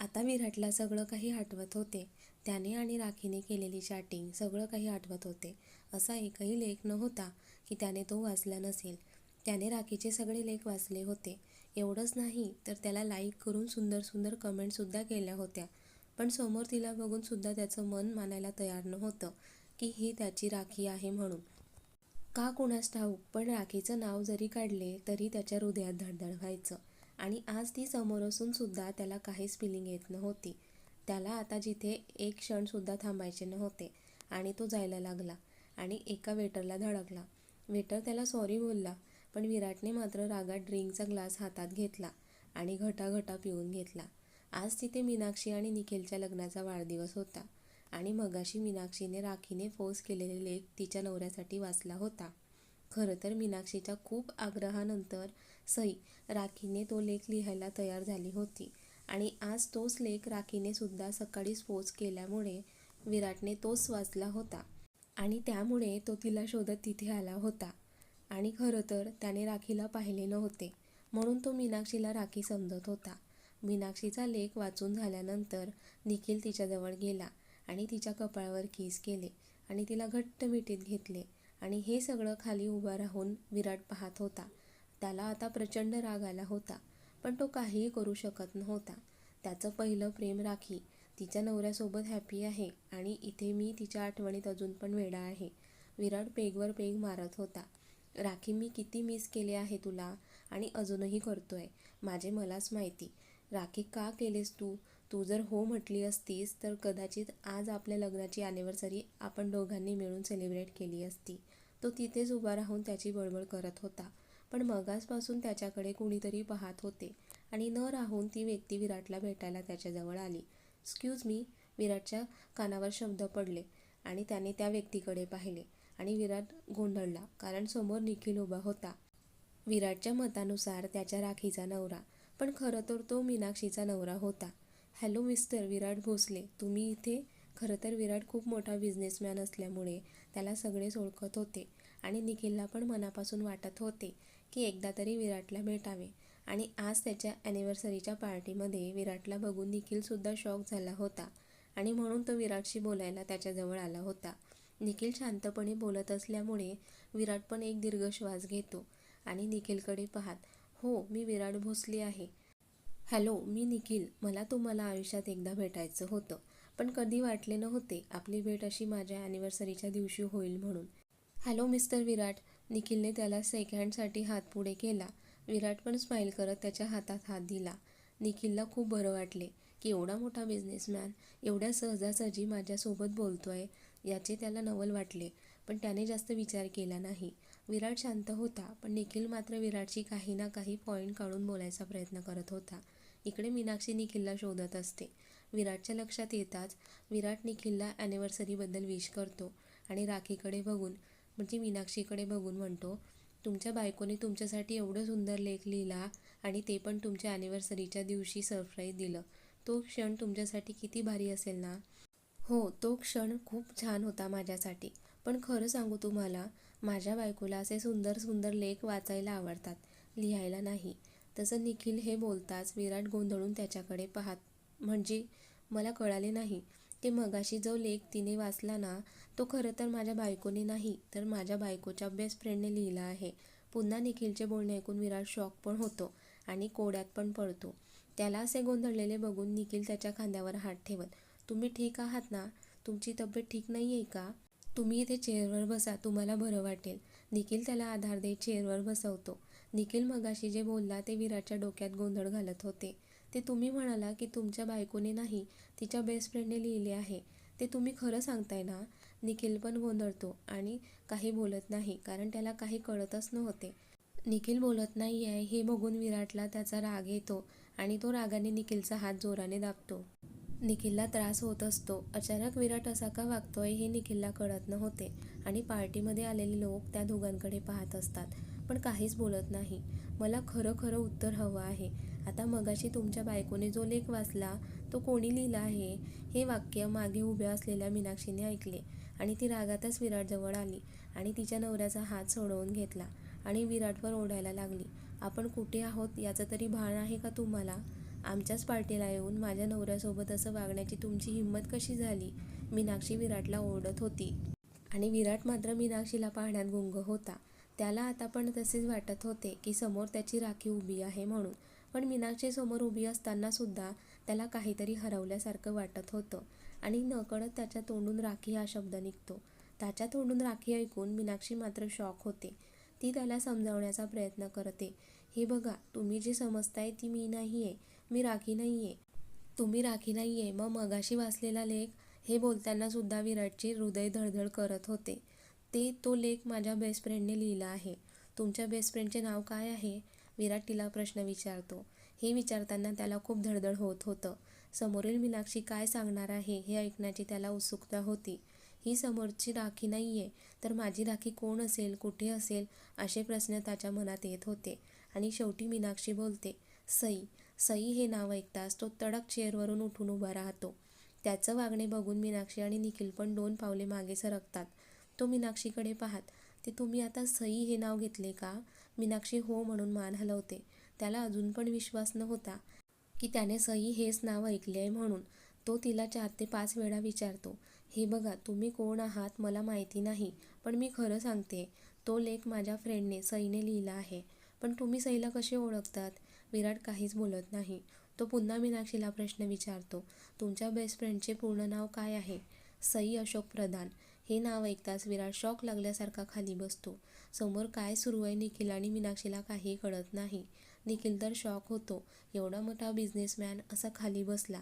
आता विराटला सगळं काही आठवत होते. त्याने आणि राखीने केलेली चॅटिंग सगळं काही आठवत होते. असा एकही लेख नव्हता की त्याने तो वाचला नसेल. त्याने राखीचे सगळे लेख वाचले होते. एवढंच नाही तर त्याला लाईक करून सुंदर सुंदर कमेंटसुद्धा केल्या होत्या. पण समोर तिला बघूनसुद्धा त्याचं मन मानायला तयार नव्हतं की ही त्याची राखी आहे म्हणून. का कुणास ठाऊक पण राखीचं नाव जरी काढले तरी त्याच्या हृदयात धडधड व्हायचं. आणि आज ती समोर असून सुद्धा त्याला काहीच फिलिंग येत नव्हती. त्याला आता जिथे एक क्षणसुद्धा थांबायचे नव्हते आणि तो जायला लागला आणि एका वेटरला धडकला. वेटर त्याला सॉरी बोलला पण विराटने मात्र रागात ड्रिंकचा ग्लास हातात घेतला आणि घटाघटा पिऊन घेतला. आज तिथे मीनाक्षी आणि निखिलच्या लग्नाचा वाढदिवस होता आणि मगाशी मीनाक्षीने राखीने फोर्स केलेले लेख तिच्या नवऱ्यासाठी वाचला होता. खरं तर मीनाक्षीच्या खूप आग्रहानंतर सई राखीने तो लेख लिहायला तयार झाली होती. आणि आज तोच लेख राखीने सुद्धा सकाळीच पोच केल्यामुळे विराटने तोच वाचला होता. आणि त्यामुळे तो तिला शोधत तिथे आला होता. आणि खरं तर त्याने राखीला पाहिले नव्हते म्हणून तो मीनाक्षीला राखी समजत होता. मीनाक्षीचा लेख वाचून झाल्यानंतर निखिल तिच्याजवळ गेला आणि तिच्या कपाळावर किस केले आणि तिला घट्ट मिठीत घेतले. आणि हे सगळं खाली उभा राहून विराट पाहत होता. त्याला आता प्रचंड राग आला होता पण तो काहीही करू शकत नव्हता. त्याचं पहिलं प्रेम राखी तिच्या नवऱ्यासोबत हॅपी आहे आणि इथे मी तिच्या आठवणीत अजून पण वेडा आहे. विराट पेगवर पेग मारत होता. राखी मी किती मिस केले आहे तुला आणि अजूनही करतोय माझे मलाच माहिती. राखी का केलेस तू? तू जर हो म्हटली असतीस तर कदाचित आज आपल्या लग्नाची ॲनिव्हर्सरी आपण दोघांनी मिळून सेलिब्रेट केली असती. तो तिथेच उभा राहून त्याची बळबळ करत होता. पण मगासपासून त्याच्याकडे कुणीतरी पाहत होते आणि न राहून ती व्यक्ती विराटला भेटायला त्याच्याजवळ आली. एक्सक्यूज मी विराटच्या कानावर शब्द पडले आणि त्याने त्या व्यक्तीकडे पाहिले आणि विराट गोंधळला कारण समोर निखिल उभा होता. विराटच्या मतानुसार त्याच्या राखीचा नवरा पण खरं तर तो मीनाक्षीचा नवरा होता. Hello mister Virat Bhosale. तुम्ही इथे? खरं तर विराट खूप मोठा बिझनेसमॅन असल्यामुळे त्याला सगळेच ओळखत होते आणि निखिलला पण मनापासून वाटत होते की एकदा तरी विराटला भेटावे. आणि आज त्याच्या ॲनिव्हर्सरीच्या पार्टीमध्ये विराटला बघून निखिलसुद्धा शॉक झाला होता. आणि म्हणून तो विराटशी बोलायला त्याच्याजवळ आला होता. निखिल शांतपणे बोलत असल्यामुळे विराट पण एक दीर्घ श्वास घेतो आणि निखिलकडे पाहत हो मी विराट भोसले आहे. हॅलो मी निखिल. मला तुम्हाला आयुष्यात एकदा भेटायचं होतं. पण कधी वाटले नव्हते. आपली भेट अशी माझ्या ॲनिव्हर्सरीच्या दिवशी होईल म्हणून. हॅलो मिस्टर विराट. निखिलने त्याला सेकंडसाठी हात पुढे केला. विराट पण स्माईल करत त्याच्या हातात हात दिला. निखिलला खूप बरं वाटले. की एवढा मोठा बिझनेसमॅन एवढ्या सहजासहजी माझ्यासोबत बोलतोय याचे त्याला नवल वाटले. पण त्याने जास्त विचार केला नाही. विराट शांत होता पण निखिल मात्र विराटची काही ना काही पॉईंट काढून बोलायचा प्रयत्न करत होता. इकडे मीनाक्षी निखिलला शोधत असते. विराटच्या लक्षात येताच विराट निखिलला ॲनिव्हर्सरीबद्दल विश करतो आणि राखीकडे बघून म्हणजे मीनाक्षीकडे बघून म्हणतो तुमच्या बायकोने तुमच्यासाठी एवढं सुंदर लेख लिहिला आणि ते पण तुमच्या ॲनिव्हर्सरीच्या दिवशी सरप्राईज दिलं. तो क्षण तुमच्यासाठी किती भारी असेल ना? हो तो क्षण खूप छान होता माझ्यासाठी. पण खरं सांगू तुम्हाला माझ्या बायकोला असे सुंदर सुंदर लेख वाचायला आवडतात लिहायला नाही. तसं निखिल हे बोलताच विराट गोंधळून त्याच्याकडे पाहत म्हणजे मला कळाले नाही. ते मगाशी जो लेख तिने वाचला ना तो खरं तर माझ्या बायकोने नाही तर माझ्या बायकोच्या बेस्ट फ्रेंडने लिहिला आहे. पुन्हा निखिलचे बोलणे ऐकून विराट शॉक पण होतो आणि कोड्यात पण पडतो. त्याला असे गोंधळलेले बघून निखिल त्याच्या खांद्यावर हात ठेवत तुम्ही ठीक आहात ना? तुमची तब्येत ठीक नाही आहे का? तुम्ही इथे चेअरवर बसा तुम्हाला बरं वाटेल. निखिल त्याला आधार देत चेअरवर बसवतो. निखिल मगाशी जे बोलला ते विराटच्या डोक्यात गोंधळ घालत होते. ते तुम्ही म्हणाला की तुमच्या बायकोने नाही तिच्या बेस्ट फ्रेंडने लिहिले आहे. ते तुम्ही खरं सांगताय ना? निखिल पण गोंधळतो आणि काही बोलत नाही कारण त्याला काही कळतच नव्हते. निखिल बोलत नाही आहे हे बघून विराटला त्याचा राग येतो आणि तो रागाने निखिलचा हात जोराने दाबतो. निखिलला त्रास होत असतो. अचानक विराट असा का वागतोय हे निखिलला कळत नव्हते आणि पार्टीमध्ये आलेले लोक त्या दोघांकडे पाहत असतात पण काहीच बोलत नाही. मला खरं खरं उत्तर हवं आहे. आता मगाशी तुमच्या बायकोने जो लेख वाचला तो कोणी लिहिला आहे? हे वाक्य मागे उभ्या असलेल्या मीनाक्षीने ऐकले आणि ती रागातच विराटजवळ आली आणि तिच्या नवऱ्याचा हात सोडवून घेतला आणि विराटवर ओढायला लागली. आपण कुठे आहोत? याचं तरी भान आहे का तुम्हाला? आमच्याच पार्टीला येऊन माझ्या नवऱ्यासोबत असं वागण्याची तुमची हिंमत कशी झाली? मीनाक्षी विराटला ओरडत होती. आणि विराट मात्र मीनाक्षीला पाहण्यात गुंग होता. त्याला आता पण तसेच वाटत होते की समोर त्याची राखी उभी आहे म्हणून. पण मीनाक्षी समोर उभी असताना सुद्धा त्याला काहीतरी हरवल्यासारखं वाटत होतं आणि नकळत त्याच्या तोंडून राखी हा शब्द निघतो. त्याच्या तोंडून राखी ऐकून मीनाक्षी मात्र शॉक होते. ती त्याला समजावण्याचा प्रयत्न करते. हे बघा तुम्ही जे समजताय ती मी नाही आहे मी राखी नाही आहे तुम्ही राखी नाही आहे मग मगाशी वाचलेला लेख हे बोलताना सुद्धा विराटचे हृदय धडधड करत होते. ते तो लेख माझ्या बेस्ट फ्रेंडने लिहिला आहे. तुमच्या बेस्ट फ्रेंडचे नाव काय आहे? विराट तिला प्रश्न विचारतो. हे विचारताना त्याला खूप धडधड होत होतं. समोरील मीनाक्षी काय सांगणार आहे हे ऐकण्याची त्याला उत्सुकता होती. ही समोरची राखी नाही आहे तर माझी राखी कोण असेल कुठे असेल असे प्रश्न त्याच्या मनात येत होते. आणि शेवटी मीनाक्षी बोलते सई सई हे नाव ऐकताच तो तडक चेअरवरून उठून उभा राहतो. त्याचं वागणे बघून मीनाक्षी आणि निखिल पण दोन पावले मागे सरकतात. तो मीनाक्षीकडे पाहत ते तुम्ही आता सई हे नाव घेतले का? मीनाक्षी हो म्हणून मान हलवते. त्याला अजून पण विश्वास नव्हता की त्याने सई हेच नाव ऐकले आहे म्हणून. तो तिला चार ते पाच वेळा विचारतो हे बघा तुम्ही कोण आहात मला माहिती नाही पण मी खरं सांगते तो लेख माझ्या फ्रेंडने सईने लिहिला आहे. पण तुम्ही सईला कसे ओळखतात? विराट काहीच बोलत नाही. तो पुन्हा मीनाक्षीला प्रश्न विचारतो तुमच्या बेस्ट फ्रेंडचे पूर्ण नाव काय आहे? सई अशोक प्रधान हे नाव ऐकताच विराट शॉक लागल्यासारखा खाली बसतो. समोर काय सुरू आहे निखिल आणि मीनाक्षीला काही कळत नाही. निखिल तर शॉक होतो. एवढा मोठा बिझनेसमॅन असा खाली बसला.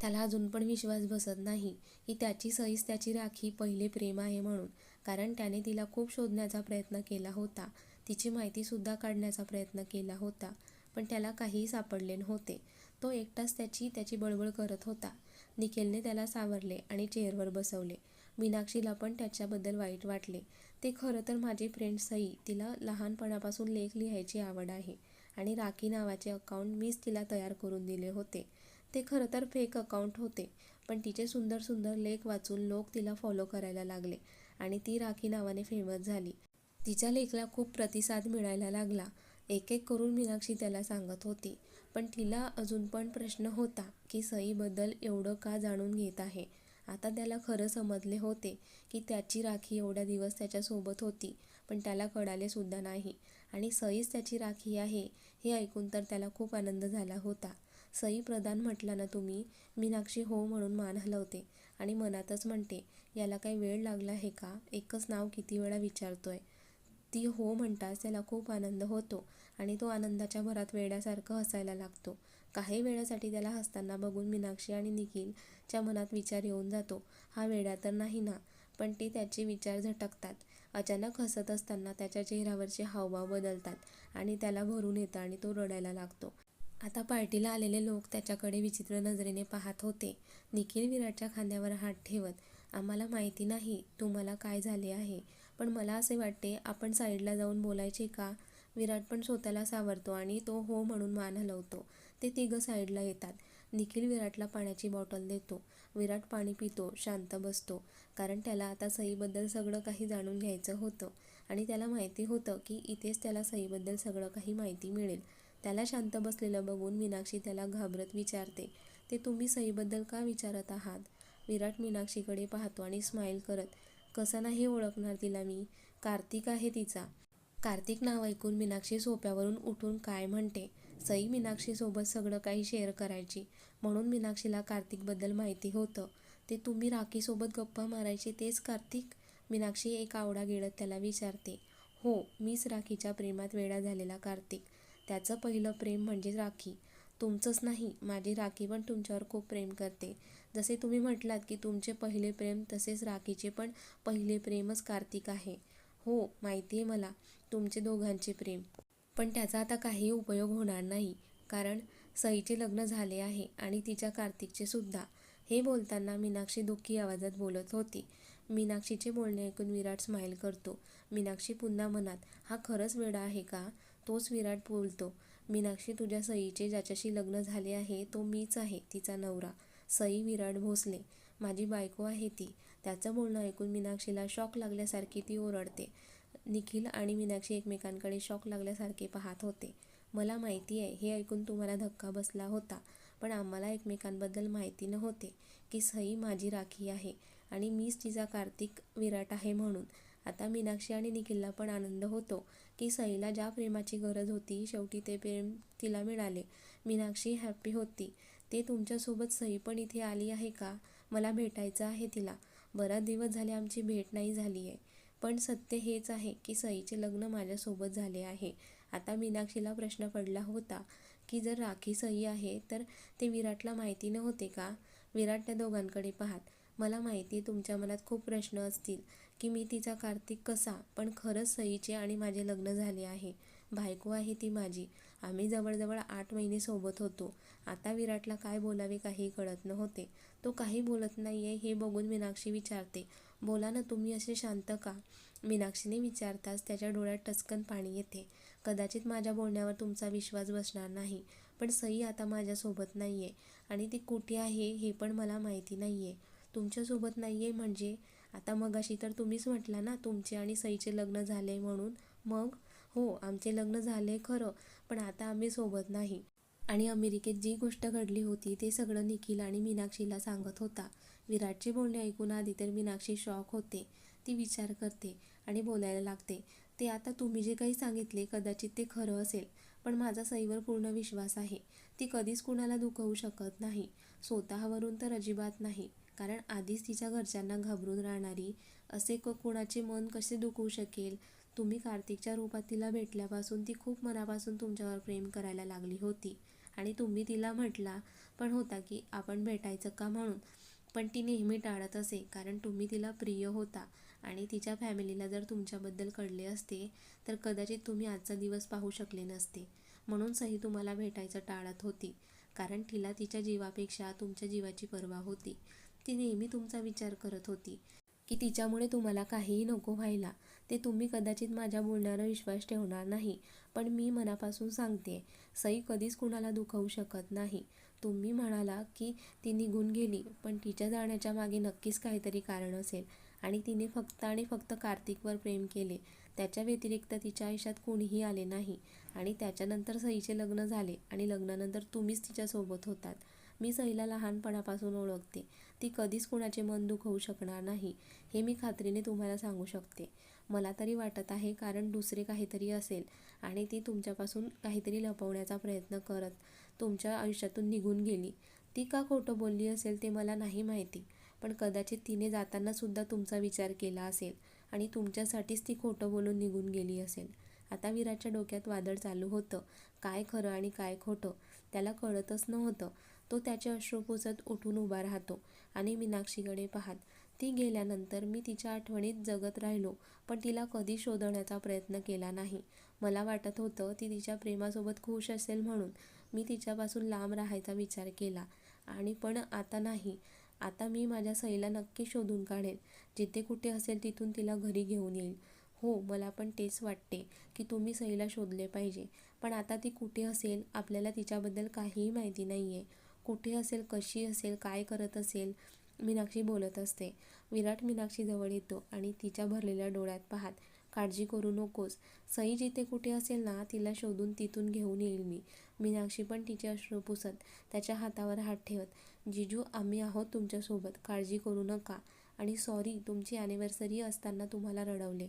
त्याला अजून पण विश्वास बसत नाही. की त्याची सईस त्याची राखी पहिले प्रेम आहे म्हणून. कारण त्याने तिला खूप शोधण्याचा प्रयत्न केला होता. तिची माहितीसुद्धा काढण्याचा प्रयत्न केला होता. पण त्याला काहीही सापडले नव्हते. तो एकटाच त्याची त्याची बळबळ करत होता. निखिलने त्याला सावरले आणि चेअरवर बसवले. मीनाक्षीला पण त्याच्याबद्दल वाईट वाटले. ते खरं तर माझी फ्रेंड सई तिला लहानपणापासून लेख लिहायची आवड आहे आणि राखी नावाचे अकाउंट मीच तिला तयार करून दिले होते. ते खरं तर फेक अकाउंट होते पण तिचे सुंदर सुंदर लेख वाचून लोक तिला फॉलो करायला लागले आणि ती राखी नावाने फेमस झाली. तिच्या लेखला खूप प्रतिसाद मिळायला लागला. एक एक करून मीनाक्षी त्याला सांगत होती. पण तिला अजून पण प्रश्न होता की सईबद्दल एवढं का जाणून घेत आहे? आता त्याला खरं समजले होते की त्याची राखी एवढ्या दिवस त्याच्यासोबत होती पण त्याला कळालेसुद्धा नाही. आणि सईच त्याची राखी आहे हे ऐकून तर त्याला खूप आनंद झाला होता. सई प्रधान म्हटला ना तुम्ही? मीनाक्षी हो म्हणून मान हलवते आणि मनातच म्हणते याला काही वेळ लागला आहे का? एकच नाव किती वेळा विचारतोय ती हो म्हणताच त्याला खूप आनंद होतो आणि तो आनंदाच्या भरात वेड्यासारखं हसायला लागतो. काही वेळासाठी त्याला हसताना बघून मीनाक्षी आणि निखिलच्या मनात विचार येऊन जातो. हा वेडा तर नाही ना पण ते त्याचे विचार झटकतात. अचानक हसत असताना त्याच्या चेहऱ्यावरचे हावभाव बदलतात आणि त्याला भरून येतं आणि तो रडायला लागतो. आता पार्टीला आलेले लोक त्याच्याकडे विचित्र नजरेने पाहत होते. निखिल विराटच्या खांद्यावर हात ठेवत आम्हाला माहिती नाही तुम्हाला काय झाले आहे पण मला असे वाटते आपण साईडला जाऊन बोलायचे का? विराट पण स्वतःला सावरतो आणि तो हो म्हणून मान हलवतो. ते तिघं साईडला येतात. निखिल विराटला पाण्याची बॉटल देतो. विराट पाणी पितो शांत बसतो. कारण त्याला आता सईबद्दल सगळं काही जाणून घ्यायचं होतं. आणि त्याला माहिती होतं की इथेच त्याला सईबद्दल सगळं काही माहिती मिळेल. त्याला शांत बसलेलं बघून मीनाक्षी त्याला घाबरत विचारते ते तुम्ही सईबद्दल का विचारत आहात? विराट मीनाक्षीकडे पाहतो आणि स्माईल करत कसं नाही ओळखणार तिला मी? कार्तिक आहे तिचा. कार्तिक नाव ऐकून मीनाक्षी सोप्यावरून उठून काय म्हणते? सई मीनाक्षीसोबत सगळं काही शेअर करायची. म्हणून मीनाक्षीला कार्तिकबद्दल माहिती होतं. ते तुम्ही राखीसोबत गप्पा मारायचे तेच कार्तिक? मीनाक्षी एक आवडा गिळत त्याला विचारते. हो मीच राखीच्या प्रेमात वेडा झालेला कार्तिक. त्याचं पहिलं प्रेम म्हणजे राखी. तुमचंच नाही माझी राखी पण तुमच्यावर खूप प्रेम करते. जसे तुम्ही म्हटलात की तुमचे पहिले प्रेम तसेच राखीचे पण पहिले प्रेमच कार्तिक आहे. हो माहिती आहे मला. तुमचे दोघांचे प्रेम. पण त्याचा आता काही उपयोग होणार नाही कारण सईचे लग्न झाले आहे आणि तिच्या कार्तिकचे सुद्धा. हे बोलताना मीनाक्षी दुःखी आवाजात बोलत होती. मीनाक्षीचे बोलणे ऐकून विराट स्माईल करतो. मीनाक्षी पुन्हा मनात हा खरंच वेडा आहे का? तोच विराट बोलतो. मीनाक्षी तुझ्या सईचे ज्याच्याशी लग्न झाले आहे तो मीच आहे तिचा नवरा. सई विराट भोसले माझी बायको आहे ती. त्याचं बोलणं ऐकून मीनाक्षीला शॉक लागल्यासारखी ती ओरडते. निखिल आणि मीनाक्षी एकमेकांकडे शॉक लागल्यासारखे पाहत होते. मला माहिती आहे हे ऐकून तुम्हाला धक्का बसला होता पण आम्हाला एकमेकांबद्दल माहिती नव्हते की सई माझी राखी आहे आणि मीच तिचा कार्तिक विराट आहे म्हणून. आता मीनाक्षी आणि निखिलला पण आनंद होतो की सईला ज्या प्रेमाची गरज होती शेवटी ते प्रेम तिला मिळाले. मीनाक्षी हॅप्पी होती. ते तुमच्यासोबत सई पण इथे आली आहे का? मला भेटायचं आहे तिला. बराच दिवस झाले आमची भेट नाही झाली आहे पण सत्य हेच आहे की सईचे लग्न माझ्यासोबत झाले आहे. आता मीनाक्षीला प्रश्न पडला होता की जर राखी सई आहे तर ते विराटला माहिती नव्हते का? विराट त्या दोघांकडे पाहत मला माहिती तुमच्या मनात खूप प्रश्न असतील की मी तिचा कार्तिक कसा पण खरंच सईचे आणि माझे लग्न झाले आहे. बायको आहे ती माझी. आम्ही जवळजवळ आठ महिने सोबत होतो. आता विराटला काय बोलावे काही कळत नव्हते. तो काही बोलत नाही आहे हे बघून मीनाक्षी विचारते बोला ना तुम्ही असे शांत का? मीनाक्षीने विचारताच त्याच्या डोळ्यात टचकन पाणी येते. कदाचित माझ्या बोलण्यावर तुमचा विश्वास बसणार नाही पण सई आता माझ्यासोबत नाही आहे आणि ती कुठे आहे हे पण मला माहिती नाही आहे तुमच्यासोबत नाही आहे म्हणजे? आता मगाशी तर तुम्हीच म्हटला ना तुमचे आणि सईचे लग्न झाले म्हणून. मग? हो आमचे लग्न झाले खरं पण आता आम्ही सोबत नाही. आणि अमेरिकेत जी गोष्ट घडली होती ते सगळं निखिल आणि मीनाक्षीला सांगत होता. विराटचे बोलणे ऐकून आधी तर मीनाक्षी शॉक होते. ती विचार करते आणि बोलायला लागते. ते आता तुम्ही जे काही सांगितले कदाचित ते खरं असेल पण माझा सईवर पूर्ण विश्वास आहे. ती कधीच कुणाला दुखवू शकत नाही. स्वतःवरून तर अजिबात नाही. कारण आधीच तिच्या घरच्यांना घाबरून राहणारी असे क कोणाचे मन कसे दुखवू शकेल? तुम्ही कार्तिकच्या रूपात तिला भेटल्यापासून ती खूप मनापासून तुमच्यावर प्रेम करायला लागली होती. आणि तुम्ही तिला म्हटला पण होता की आपण भेटायचं का म्हणून? पण ती नेहमी टाळत असे कारण तुम्ही तिला प्रिय होता आणि तिच्या फॅमिलीला जर तुमच्याबद्दल कळले असते तर कदाचित तुम्ही आजचा दिवस पाहू शकले नसते. म्हणून सही तुम्हाला भेटायचं टाळत होती कारण तिला तिच्या जीवापेक्षा तुमच्या जीवाची पर्वा होती. ती नेहमी तुमचा विचार करत होती की तिच्यामुळे तुम्हाला काहीही नको व्हायला. ते तुम्ही कदाचित माझ्या बोलण्यावर विश्वास ठेवणार नाही पण मी मनापासून सांगते सई कधीच कुणाला दुखवू शकत नाही. तुम्ही म्हणाला की ती निघून गेली पण तिच्या जाण्याच्या मागे नक्कीच काहीतरी कारण असेल. आणि तिने फक्त आणि फक्त कार्तिकवर प्रेम केले. त्याच्या व्यतिरिक्त तिच्या आयुष्यात कोणीही आले नाही. आणि त्याच्यानंतर सईचे लग्न झाले आणि लग्नानंतर तुम्हीच तिच्यासोबत होतात. मी सईला लहानपणापासून ओळखते. ती कधीच कुणाचे मन दुखवू शकणार नाही हे मी खात्रीने तुम्हाला सांगू शकते. मला तरी वाटत आहे कारण दुसरे काहीतरी असेल आणि ती तुमच्यापासून काहीतरी लपवण्याचा प्रयत्न करत तुमच्या आयुष्यातून निघून गेली. ती का खोटं बोलली असेल ते मला नाही माहिती. पण कदाचित तिने जातानासुद्धा तुमचा विचार केला असेल आणि तुमच्यासाठीच ती खोटं बोलून निघून गेली असेल. आता विराटच्या डोक्यात वादळ चालू होतं. काय खरं आणि काय खोटं त्याला कळतच नव्हतं. तो त्याचे अश्रू पुसत उठून उभा राहतो आणि मीनाक्षीकडे पाहत ती गेल्यानंतर मी तिच्या आठवणीत जगत राहिलो पण तिला कधी शोधण्याचा प्रयत्न केला नाही. मला वाटत होतं ती तिच्या प्रेमासोबत खुश असेल म्हणून मी तिच्यापासून लांब राहायचा विचार केला. आणि पण आता नाही. आता मी माझ्या सईला नक्की शोधून काढेन. जिथे कुठे असेल तिथून तिला घरी घेऊन येईल हो मला पण तेच वाटते की तुम्ही सईला शोधले पाहिजे. पण आता ती कुठे असेल आपल्याला तिच्याबद्दल काहीही माहिती नाही आहे कुठे असेल कशी असेल काय करत असेल मीनाक्षी बोलत असते. विराट मीनाक्षीजवळ येतो आणि तिच्या भरलेल्या डोळ्यात पाहत काळजी करू नकोस. सई जिथे कुठे असेल ना तिला शोधून तिथून घेऊन येईल मी. मीनाक्षी पण तिचे अश्रू पुसत त्याच्या हातावर हात ठेवत जिजू आम्ही आहोत तुमच्यासोबत काळजी करू नका. आणि सॉरी तुमची ॲनिव्हर्सरी असताना तुम्हाला रडवले.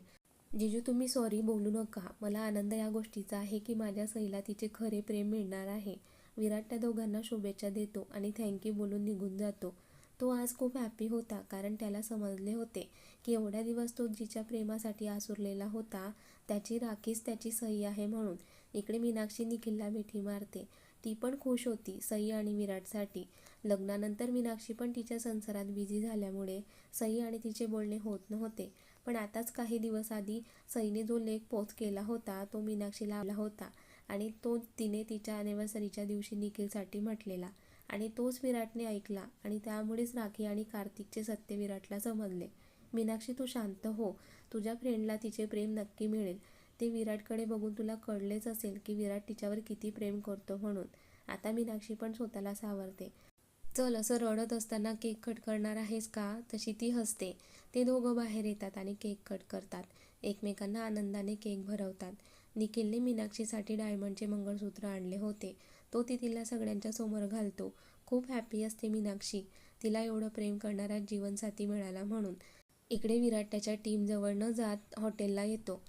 जिजू तुम्ही सॉरी बोलू नका. मला आनंद या गोष्टीचा आहे की माझ्या सईला तिचे खरे प्रेम मिळणार आहे. विराट त्या दोघांना शुभेच्छा देतो आणि थँक्यू बोलून निघून जातो. तो आज खूप हॅपी होता कारण त्याला समजले होते की एवढ्या दिवस तो जिच्या प्रेमासाठी आसुरलेला होता त्याची राखीच त्याची सई आहे म्हणून. इकडे मीनाक्षी निखिलला मिठी मारते. ती पण खुश होती सई आणि विराटसाठी. लग्नानंतर मीनाक्षी पण तिच्या संसारात बिझी झाल्यामुळे सई आणि तिचे बोलणे होत नव्हते. पण आताच काही दिवस आधी सईने जो लेख पोस्ट केला होता तो मीनाक्षीला आला होता आणि तो तिने तिच्या ॲनिव्हर्सरीच्या दिवशी निखिलसाठी म्हटलेला. आणि तोच विराटने ऐकला आणि त्यामुळेच राखी आणि कार्तिकचे सत्य विराटला समजले. मीनाक्षी तू शांत हो. तुझ्या फ्रेंडला तिचे प्रेम नक्की मिळेल. ते विराटकडे बघून तुला कळलेच असेल की विराट तिच्यावर किती प्रेम करतो म्हणून. आता मीनाक्षी पण स्वतःला सावरते. चल असं रडत असताना केक कट करणार आहेस का? तशी ती हसते. ते दोघं बाहेर येतात आणि केक कट करतात. एकमेकांना आनंदाने केक भरवतात. निखिलने मीनाक्षीसाठी डायमंडचे मंगळसूत्र आणले होते. तो ती तिला सगळ्यांच्या समोर घालतो. खूप हॅपी असते मीनाक्षी. तिला एवढं प्रेम करणारा जीवनसाथी मिळाला म्हणून. इकडे विराट त्याच्या टीमजवळ न जात हॉटेलला येतो.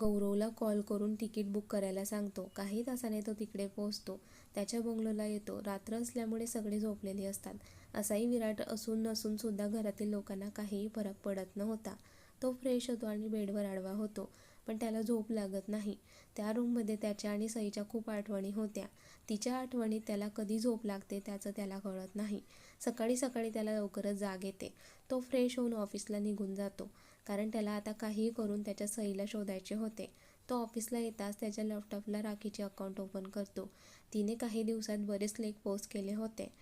गौरवला कॉल करून तिकीट बुक करायला सांगतो. काही तासाने तो तिकडे पोहोचतो. त्याच्या बंगलोला येतो. रात्र असल्यामुळे सगळे झोपलेले असतात. असाही विराट असून नसून सुद्धा घरातील लोकांना काहीही फरक पडत नव्हता. तो फ्रेश होतो आणि बेडवर आडवा होतो. पण त्याला झोप लागत नाही. त्या रूममध्ये त्याच्या आणि सईच्या खूप आठवणी होत्या. तिच्या आठवणीत त्याला कधी झोप लागते त्याचं त्याला कळत नाही. सकाळी सकाळी त्याला लवकरच जाग येते. तो फ्रेश होऊन ऑफिसला निघून जातो. कारण त्याला आता काहीही करून त्याच्या सईला शोधायचे होते. तो ऑफिसला येताच त्याच्या लॅपटॉपला राखीचे अकाउंट ओपन करतो. तिने काही दिवसात बरेच लेख पोस्ट केले होते.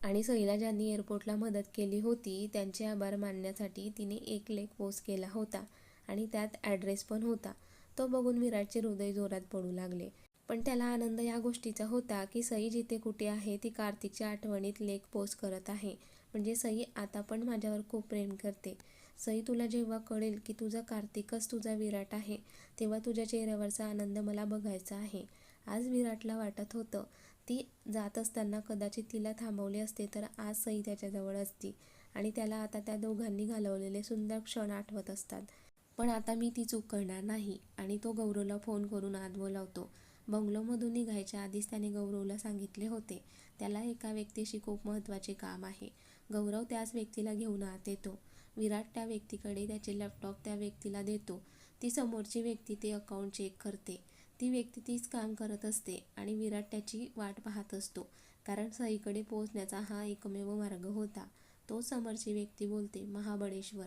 आणि सईला ज्यांनी एअरपोर्टला मदत केली होती त्यांचे आभार मानण्यासाठी तिने एक लेख पोस्ट केला होता. आणि त्यात ॲड्रेस पण होता. तो बघून विराटचे हृदय जोरात पडू लागले. पण त्याला आनंद या गोष्टीचा होता की सई जिथे कुठे आहे ती कार्तिकच्या आठवणीत लेख पोस्ट करत आहे. म्हणजे सई आता पण माझ्यावर खूप प्रेम करते. सई तुला जेव्हा कळेल की तुझा कार्तिकच तुझा विराट आहे तेव्हा तुझ्या चेहऱ्यावरचा आनंद मला बघायचा आहे. आज विराटला वाटत होतं ती जात असताना कदाचित तिला थांबवले असते तर आज सई त्याच्याजवळ असती. आणि त्याला आता त्या दोघांनी घालवलेले सुंदर क्षण आठवत असतात. पण आता मी ती चूक करणार नाही. आणि तो गौरवला फोन करून आत बोलावतो. बंगलोमधून निघायच्या आधीच त्याने गौरवला सांगितले होते. त्याला एका व्यक्तीशी खूप महत्त्वाचे काम आहे. गौरव त्याच व्यक्तीला घेऊन आत येतो. विराट त्या व्यक्तीकडे त्याचे लॅपटॉप त्या व्यक्तीला देतो. ती समोरची व्यक्ती ते अकाउंट चेक करते. ती व्यक्ती तीच काम करत असते आणि विराट त्याची वाट पाहत असतो. कारण सईकडे पोहोचण्याचा हा एकमेव मार्ग होता. तो समोरची व्यक्ती बोलते महाबळेश्वर.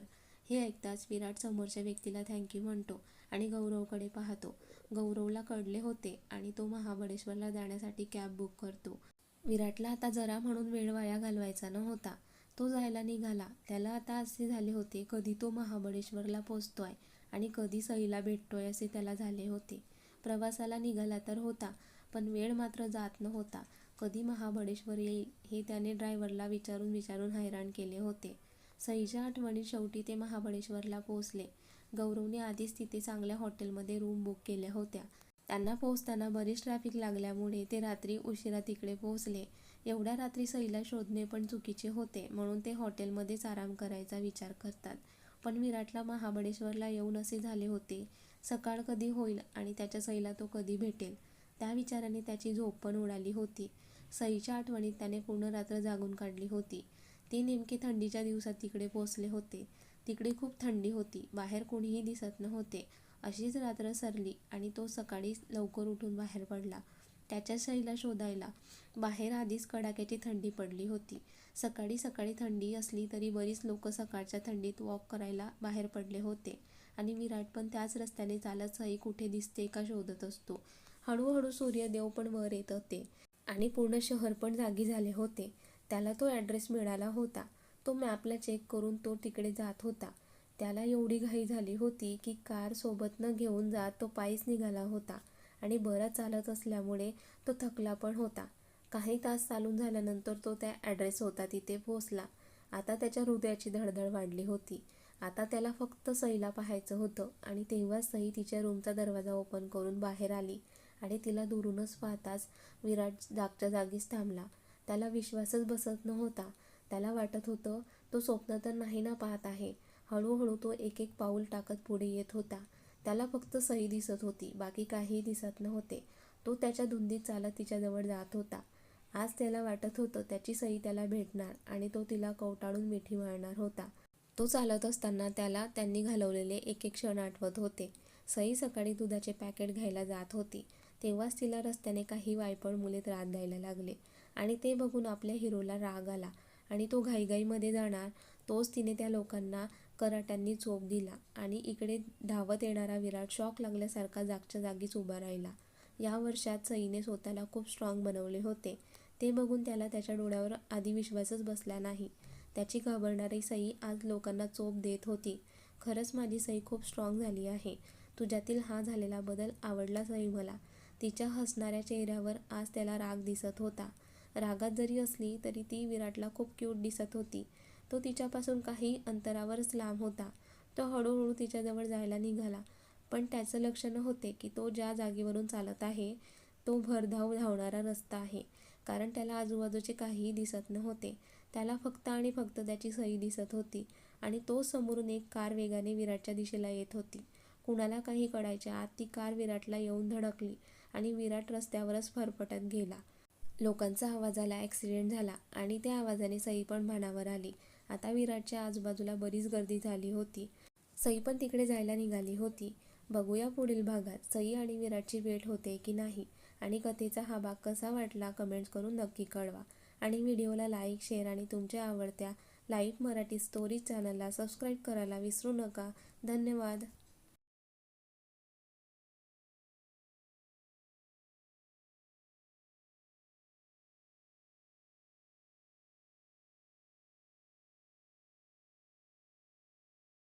हे ऐकताच विराट समोरच्या व्यक्तीला थँक्यू म्हणतो आणि गौरवकडे पाहतो. गौरवला कळले होते आणि तो महाबळेश्वरला जाण्यासाठी कॅब बुक करतो. विराटला आता जरा म्हणून वेळ वाया घालवायचा नव्हता. तो जायला निघाला. त्याला आता असे झाले होते कधी तो महाबळेश्वरला पोचतोय आणि कधी सईला भेटतोय असे त्याला झाले होते. प्रवासाला निघाला तर होता पण वेळ मात्र जात नव्हता. कधी महाबळेश्वर येईल हे त्याने ड्रायव्हरला विचारून विचारून हैराण केले होते. सईच्या आठवणीत शेवटी ते महाबळेश्वरला पोहोचले. गौरवने आधीच तिथे चांगल्या हॉटेलमध्ये रूम बुक केल्या होत्या. त्यांना पोहोचताना बरीच ट्रॅफिक लागल्यामुळे ते रात्री उशिरा तिकडे पोहोचले. एवढ्या रात्री सईला शोधणे पण चुकीचे होते म्हणून ते हॉटेलमध्येच आराम करायचा विचार करतात. पण विराटला महाबळेश्वरला येऊन असे झाले होते. सकाळ कधी होईल आणि त्याच्या सईला तो कधी भेटेल? त्या विचाराने त्याची झोप पण उडाली होती. सईच्या आठवणीत त्याने पूर्ण रात्र जागून काढली होती. ते नेमके थंडीच्या दिवसात तिकडे पोचले होते. तिकडे खूप थंडी होती. बाहेर कोणीही दिसत नव्हते. अशीच रात्र सरली आणि तो सकाळी लवकर उठून बाहेर पडला. त्याच्या शैला शोधायला. बाहेर आधीच कडाक्याची थंडी पडली होती. सकाळी सकाळी थंडी असली तरी बरीच लोक सकाळच्या थंडीत वॉक करायला बाहेर पडले होते. आणि विराट पण त्याच रस्त्याने चालत सई कुठे दिसते का शोधत असतो. हळूहळू सूर्यदेव पण वर येत होते. आणि पूर्ण शहर पण जागी झाले होते. त्याला तो ॲड्रेस मिळाला होता. तो मॅपला चेक करून तो तिकडे जात होता. त्याला एवढी घाई झाली होती की कार सोबत न घेऊन जात तो पायीच निघाला होता आणि बरं चालत असल्यामुळे तो थकला पण होता. काही तास चालून झाल्यानंतर तो त्या ॲड्रेस होता तिथे पोचला आता त्याच्या हृदयाची धडधड वाढली होती. आता त्याला फक्त सईला पाहायचं होतं आणि तेव्हाच सई तिच्या रूमचा दरवाजा ओपन करून बाहेर आली आणि तिला दुरूनच पाहताच विराट जागच्या जागीच थांबला. त्याला विश्वासच बसत नव्हता. त्याला वाटत होतं तो स्वप्न तर नाही ना पाहत आहे. हळूहळू तो एक एक पाऊल टाकत पुढे येत होता. त्याला फक्त सई दिसत होती बाकी काहीही दिसत नव्हते. तो त्याच्या धुंदीत चालत तिच्याजवळ जात होता. आज त्याला वाटत होतं त्याची सई त्याला भेटणार आणि तो तिला कवटाळून मिठी मारणार होता. तो चालत असताना त्याला त्यांनी घालवलेले एक एक क्षण आठवत होते. सई सकाळी दुधाचे पॅकेट घ्यायला जात होती. तेव्हाच तिला रस्त्याने काही वायपळ मुले त्रास द्यायला लागले. आणि ते बघून आपल्या हिरोला राग आला आणि तो घाईघाईमध्ये जाणार. तोच तिने त्या लोकांना कराट्यांनी चोप दिला आणि इकडे धावत येणारा विराट शॉक लागल्यासारखा जागच्या जागीच उभा राहिला. या वर्षात सईने स्वतःला खूप स्ट्रॉंग बनवले होते. ते बघून त्याला त्याच्या डोळ्यावर आधी विश्वासच बसला नाही. त्याची घाबरणारी सई आज लोकांना चोप देत होती. खरंच माझी सई खूप स्ट्रॉंग झाली आहे. तुझ्यातील हा झालेला बदल आवडला सई मला. तिच्या हसणाऱ्या चेहऱ्यावर आज त्याला राग दिसत होता. रागात जरी असली तरी ती विराटला खूप क्यूट दिसत होती. तो तिच्यापासून काही अंतरावरच लांब होता. तो हळूहळू तिच्याजवळ जायला निघाला. पण त्याचं लक्ष होते की तो ज्या जागेवरून चालत आहे तो भरधाव धावणारा रस्ता आहे. कारण त्याला आजूबाजूचे काहीही दिसत नव्हते. त्याला फक्त आणि फक्त त्याची सई दिसत होती आणि तो समोरून एक कार वेगाने विराटच्या दिशेला येत होती. कुणाला काही कळायच्या आत ती कार विराटला येऊन धडकली आणि विराट रस्त्यावरच फरफटत गेला. लोकांचा आवाज आला ॲक्सिडेंट झाला आणि त्या आवाजाने सई पण भानावर आली. आता विराटच्या आजूबाजूला बरीच गर्दी झाली होती. सई पण तिकडे जायला निघाली होती. बघूया पुढील भागात सई आणि विराटची भेट होते की नाही आणि कथेचा हा भाग कसा वाटला कमेंट्स करून नक्की कळवा. आणि व्हिडिओला लाईक शेअर आणि तुमच्या आवडत्या लाईव्ह मराठी स्टोरीज चॅनलला सबस्क्राईब करायला विसरू नका. धन्यवाद.